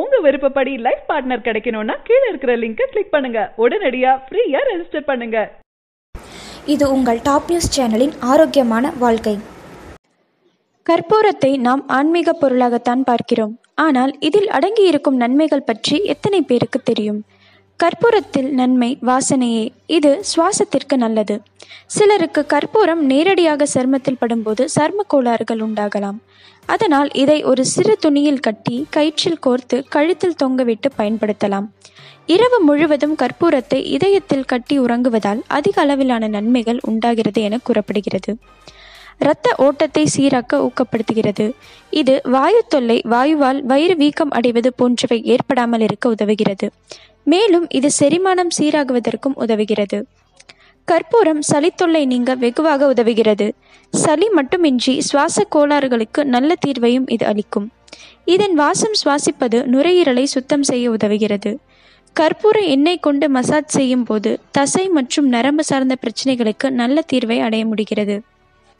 உங்க விருப்பப்படி life partner கிடைக்கணும்னா கீழே இருக்கிற லிங்கை கிளிக் பண்ணுங்க. உடனடியா ஃப்ரீயா ரெஜிஸ்டர் பண்ணுங்க. இது உங்கள் டாப் நியூஸ் சேனலின் ஆரோக்கியமான வாழ்க்கை. கற்பூரத்தை நாம் ஆன்மீக பொருளாகத்தான் பார்க்கிறோம். ஆனால் இதில் அடங்கியிருக்கும் நன்மைகள் பற்றி எத்தனை பேருக்கு தெரியும்? கற்பூரத்தில் நன்மை வாசனையே. இது சுவாசத்திற்கு நல்லது. சிலருக்கு கற்பூரம் நேரடியாக சருமத்தில் படும்போது சர்ம கோளாறுகள் உண்டாகலாம். அதனால் இதை ஒரு சிறு துணியில் கட்டி கயிற்றில் கோர்த்து கழுத்தில் தொங்கவிட்டு பயன்படுத்தலாம். இரவு முழுவதும் கற்பூரத்தை இதயத்தில் கட்டி உறங்குவதால் அதிக அளவிலான நன்மைகள் உண்டாகிறது என கூறப்படுகிறது. இரத்த ஓட்டத்தை சீராக்க ஊக்கப்படுத்துகிறது. இது வாயு தொல்லை வாயுவால் வயிறு வீக்கம் அடைவது போன்றவை ஏற்படாமல் இருக்க உதவுகிறது. மேலும் இது செரிமானம் சீராகுவதற்கும் உதவுகிறது. கற்பூரம் சளித்தொல்லை நீங்க வெகுவாக உதவுகிறது. சளி மட்டுமின்றி சுவாச கோளாறுகளுக்கு நல்ல தீர்வையும் இது அளிக்கும். இதன் வாசம் சுவாசிப்பது நுரையீரலை சுத்தம் செய்ய உதவுகிறது. கற்பூர எண்ணெய் கொண்டு மசாஜ் செய்யும் போது தசை மற்றும் நரம்பு சார்ந்த பிரச்சனைகளுக்கு நல்ல தீர்வை அடைய முடிகிறது.